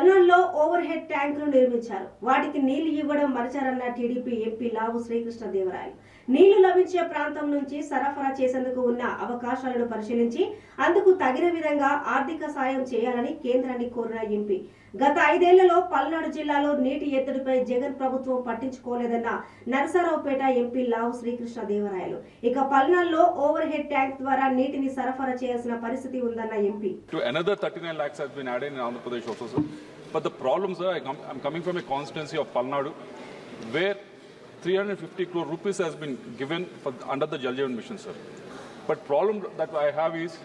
కర్నూలులో over head ట్యాంకులు నిర్మించారు. వాటికి నీళ్ళు ఇవ్వడం మరచారన్న టీడీపీ ఎంపీ లావు శ్రీకృష్ణ దేవరాయలు నీళ్ళు లభించే ప్రాంతం నుంచి సరఫరా చేసేందుకు ఉన్న అవకాశాలను పరిశీలించి అందుకు తగిన విధంగా ఆర్థిక సాయం చేయాలని కేంద్రాన్ని కోరిన ఎంపీ. గత ఐదేళ్ళలో పల్నాడు జిల్లాలో నీటి ఎత్తుడిపై జగన్ ప్రభుత్వం పట్టించుకోలేదన్న నరసరావుపేట ఎంపీ లావు శ్రీకృష్ణ దేవరాయలు ఇక పల్నాడులో ఓవర్ హెడ్ ట్యాంక్ ద్వారా నీటిని సరఫరా చేయాల్సిన పరిస్థితి ఉందన్న MP. Another 39 lakhs has been added in Andhra Pradesh also, sir. But the I coming from a constituency of Palnadu, where 350 crore rupees has been given for, under the Jal Jeevan mission, sir. But problem that I have is,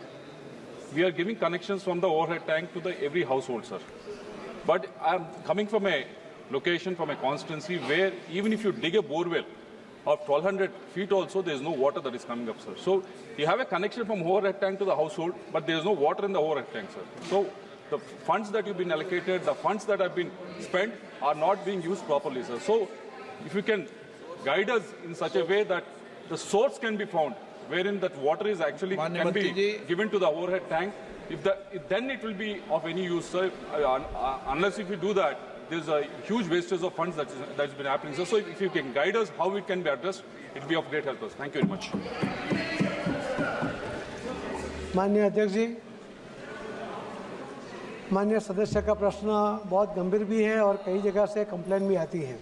we are giving connections from the overhead tank to the every household, sir. But I'm coming from a location, from a constituency where even if you dig a bore well of 1200 feet also, there is no water that is coming up, sir. So you have a connection from overhead tank to the household, but there is no water in the overhead tank, sir. So the funds that you've been allocated, the funds that have been spent are not being used properly, sir. So if you can guide us in such a way that the source can be found, wherein that water is actually Manya can be Mantri ji. given to the overhead tank. If the, if then it will be of any use, sir. Uh, un- uh, unless if you do that, there's a huge wastage of funds that is, that's been happening. sir. so if you can guide us how it can be addressed, it will be of great help us. Thank you very much. माननीय अध्यक्ष जी माननीय सदस्य का प्रश्न बहुत गंभीर भी है और कई जगह से कंप्लेन भी आती है